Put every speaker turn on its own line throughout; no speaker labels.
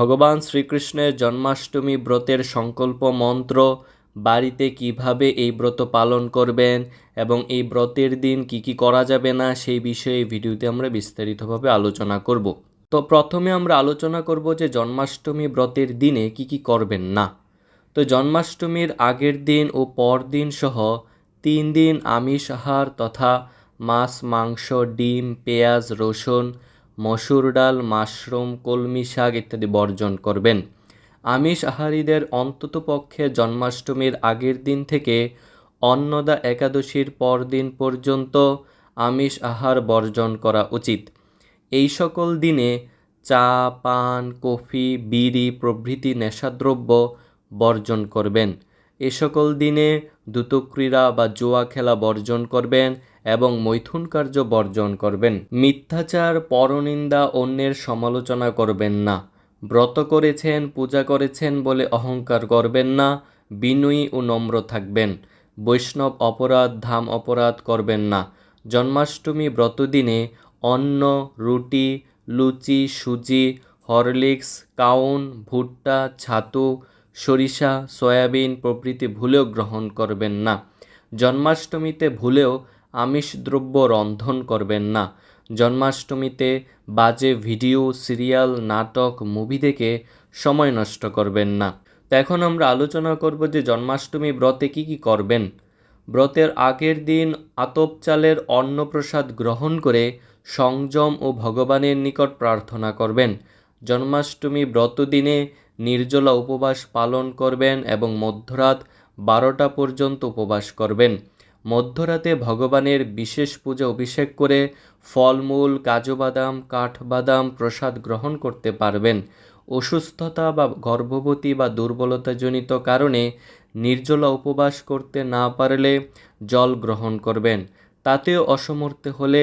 ভগবান শ্রীকৃষ্ণের জন্মাষ্টমী ব্রতের সংকল্প মন্ত্র, বাড়িতে কীভাবে এই ব্রত পালন করবেন এবং এই ব্রতের দিন কি কি করা যাবে না, সেই বিষয়ে ভিডিওতে আমরা বিস্তারিতভাবে আলোচনা করব। তো প্রথমে আমরা আলোচনা করব যে জন্মাষ্টমী ব্রতের দিনে কি কি করবেন না। তো জন্মাষ্টমীর আগের দিন ও পরদিন সহ তিন দিন আমিষ আহার তথা মাছ, মাংস, ডিম, পেঁয়াজ, রসুন মসুর ডাল, মাশরুম, কলমি শাক ইত্যাদি বর্জন করবেন। আমিষ আহারীদের অন্ততপক্ষে জন্মাষ্টমীর আগের দিন থেকে অন্নদা একাদশীর পরদিন পর্যন্ত আমিষ আহার বর্জন করা উচিত। এই সকল দিনে চা, পান, কফি, বিড়ি প্রভৃতি নেশাদ্রব্য বর্জন করবেন। এ সকল দিনে দ্রুতক্রীড়া বা জুয়া খেলা বর্জন করবেন এবং মৈথুন কার্য বর্জন করবেন। মিথ্যাচার, পরনিন্দা অন্যের সমালোচনা করবেন না। ব্রত করেছেন, পূজা করেছেন বলে অহংকার করবেন না, বিনয়ী ও নম্র থাকবেন। বৈষ্ণব অপরাধ, ধাম অপরাধ করবেন না। জন্মাষ্টমী ব্রতদিনে অন্ন, রুটি, লুচি, সুজি, হরলিক্স, কাউন, ভুট্টা, ছাতু সরিষা, সয়াবিন প্রভৃতি ভুলেও গ্রহণ করবেন না। জন্মাষ্টমীতে ভুলেও আমিষ দ্রব্য রন্ধন করবেন না। জন্মাষ্টমীতে বাজে ভিডিও, সিরিয়াল, নাটক, মুভি দেখে সময় নষ্ট করবেন না। তো এখন আমরা আলোচনা করব যে জন্মাষ্টমী ব্রতে কি কি করবেন। ব্রতের আগের দিন আতপ চালের অন্নপ্রসাদ গ্রহণ করে সংযম ও ভগবানের নিকট প্রার্থনা করবেন। জন্মাষ্টমী ব্রত দিনে নির্জলা উপবাস পালন করবেন এবং মধ্যরাত বারোটা পর্যন্ত উপবাস করবেন। মধ্যরাতে ভগবানের বিশেষ পূজা অভিষেক করে ফলমূল কাজু বাদাম কাঠবাদাম প্রসাদ গ্রহণ করতে পারবেন। অসুস্থতা বা গর্ভবতী বা দুর্বলতাজনিত কারণে নির্জলা উপবাস করতে না পারলে জল গ্রহণ করবেন। তাতেও অসমর্থ হলে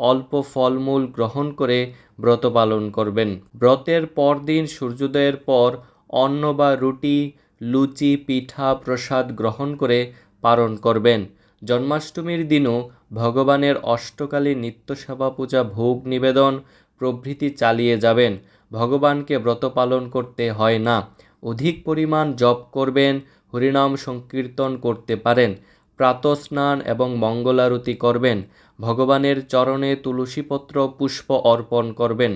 অল্প ফলমূল গ্রহণ করে ব্রত পালন করবেন। ব্রতের পরদিন সূর্যোদয়ের পর অন্ন বা রুটি, লুচি, পিঠা, প্রসাদ গ্রহণ করে পালন করবেন। জন্মাষ্টমীর দিনও ভগবানের অষ্টকালী নিত্যসেবা পূজা ভোগ নিবেদন প্রভৃতি চালিয়ে যাবেন। ভগবানকে ব্রত পালন করতে হয় না। অধিক পরিমাণ জপ করবেন, হরিনাম সংকীর্তন করতে পারেন। প্রাতস্নান এবং মঙ্গলারতি করবেন। ভগবানের চরণে তুলসীপত্র পুষ্প অর্পণ করবেন।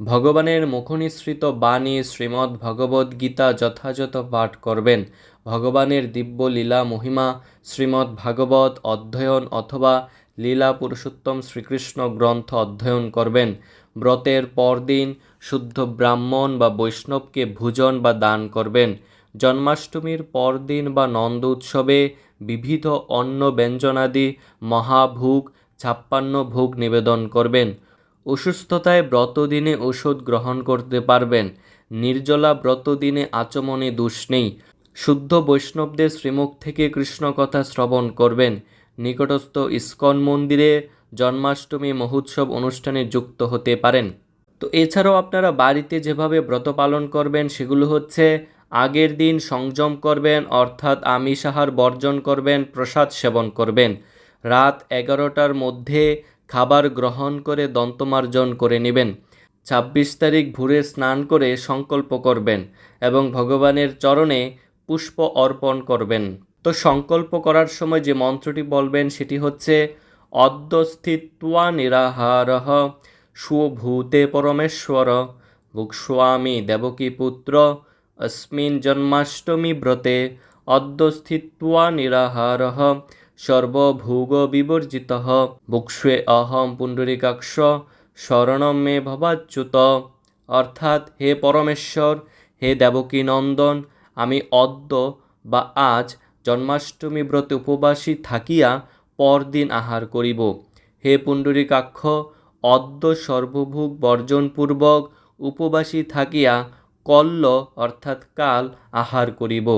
ভগবানের মুখনিসৃত বাণী শ্রীমদ্ ভগবদ্ গীতা যথাযথ পাঠ করবেন। ভগবানের দিব্য লীলা মহিমা শ্রীমদ্ ভাগবত অধ্যয়ন অথবা লীলা পুরুষোত্তম শ্রীকৃষ্ণ গ্রন্থ অধ্যয়ন করবেন। ব্রতের পরদিন শুদ্ধ ব্রাহ্মণ বা বৈষ্ণবকে ভোজন বা দান করবেন। জন্মাষ্টমীর পরদিন বা নন্দ উৎসবে বিবিধ অন্ন ব্যঞ্জনাদি, মহাভোগ, ছাপ্পান্ন ভোগ নিবেদন করবেন। অসুস্থতায় ব্রতদিনে ওষুধ গ্রহণ করতে পারবেন। নির্জলা ব্রতদিনে আচমনে দোষ নেই। শুদ্ধ বৈষ্ণবদের শ্রীমুখ থেকে কৃষ্ণ কথা শ্রবণ করবেন। নিকটস্থ ইস্কন মন্দিরে জন্মাষ্টমী মহোৎসব অনুষ্ঠানে যুক্ত হতে পারেন। তো এছাড়াও আপনারা বাড়িতে যেভাবে ব্রত পালন করবেন, সেগুলো হচ্ছে আগের দিন সংযম করবেন, অর্থাৎ আমিষ আহার বর্জন করবেন, প্রসাদ সেবন করবেন। রাত এগারোটার মধ্যে খাবার গ্রহণ করে দন্তমার্জন করে নেবেন। ছাব্বিশ তারিখ ভোরে স্নান করে সংকল্প করবেন এবং ভগবানের চরণে পুষ্প অর্পণ করবেন। তো সংকল্প করার সময় যে মন্ত্রটি বলবেন সেটি হচ্ছে অদ্যস্থিত্বা নিরাহারহ সুভূতে পরমেশ্বর ভুক্স্বামী দেবকী পুত্র अस्मिन् জন্মাষ্টমী ব্রতে অদ্যস্থিত্বা নিরাহারः সর্বভোগবিবর্জিতः ভুক্ষ্বে অহম পুণ্ডরিকাক্ষ শরণম মে ভবাচ্যুত অর্থাৎ হে পরমেশ্বর হে দেবকী নন্দন আমি অদ্য বা আজ জন্মাষ্টমী ব্রতে উপবাসী থাকিয়া পরদিন আহার করিব হে পুণ্ডরিকাক্ষ অদ্য সর্বভোগ বর্জনপূর্বক উপবাসী থাকিয়া কল্ল, অর্থাৎ কাল, আহার করিব।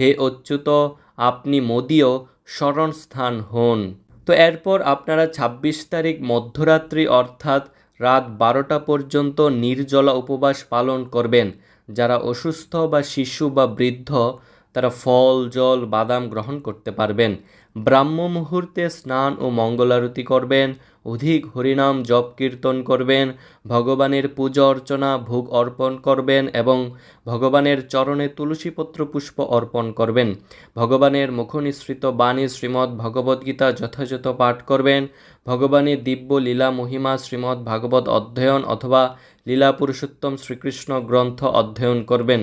হে অচ্যুত, আপনি মোদীয় স্মরণস্থান হন। তো এরপর আপনারা ছাব্বিশ তারিখ মধ্যরাত্রি, অর্থাৎ রাত বারোটা পর্যন্ত নির্জলা উপবাস পালন করবেন। যারা অসুস্থ বা শিশু বা বৃদ্ধ, তারা ফল, জল, বাদাম গ্রহণ করতে পারবেন। ব্রাহ্ম মুহূর্তে স্নান ও মঙ্গলারতি করবেন, অধিক হরিনাম জপ কীর্তন করবেন, ভগবানের পূজা অর্চনা, ভোগ অর্পণ করবেন এবং ভগবানের চরণে তুলসীপত্র পুষ্প অর্পণ করবেন। ভগবানের মুখনিসৃত বাণী শ্রীমদ্ ভগবদ্গীতা যথাযথ পাঠ করবেন। ভগবানের দিব্য লীলা মহিমা শ্রীমদ্ ভাগবত অধ্যয়ন অথবা লীলা পুরুষোত্তম শ্রীকৃষ্ণ গ্রন্থ অধ্যয়ন করবেন।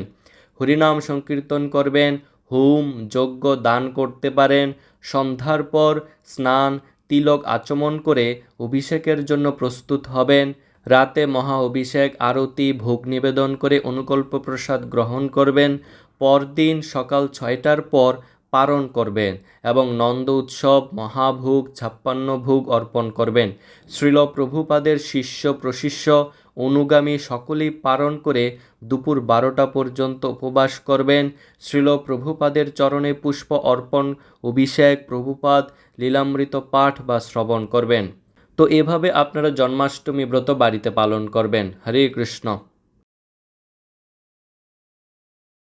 হরিনাম সংকীর্তন করবেন হোম যজ্ঞ দান করতে পারেন। সন্ধ্যার পর স্নান, তিলক আচমন করে অভিষেকের জন্য প্রস্তুত হবেন। রাতে মহা অভিষেক, আরতি, ভোগ নিবেদন করে অনুকল্প প্রসাদ গ্রহণ করবেন। পরদিন সকাল ছয়টার পর পারণ করবেন এবং নন্দ উৎসব, মহাভোগ, ছাপ্পান্ন ভোগ অর্পণ করবেন। শ্রীল প্রভুপাদের শিষ্য প্রশিষ্য অনুগামী সকলেই পালন করে দুপুর বারোটা পর্যন্ত উপবাস করবেন। শ্রীল প্রভুপাদের চরণে পুষ্প অর্পণ অভিষেক প্রভুপাদ লীলামৃত পাঠ বা শ্রবণ করবেন। তো এভাবে আপনারা জন্মাষ্টমী ব্রত বাড়িতে পালন করবেন। হরে কৃষ্ণ।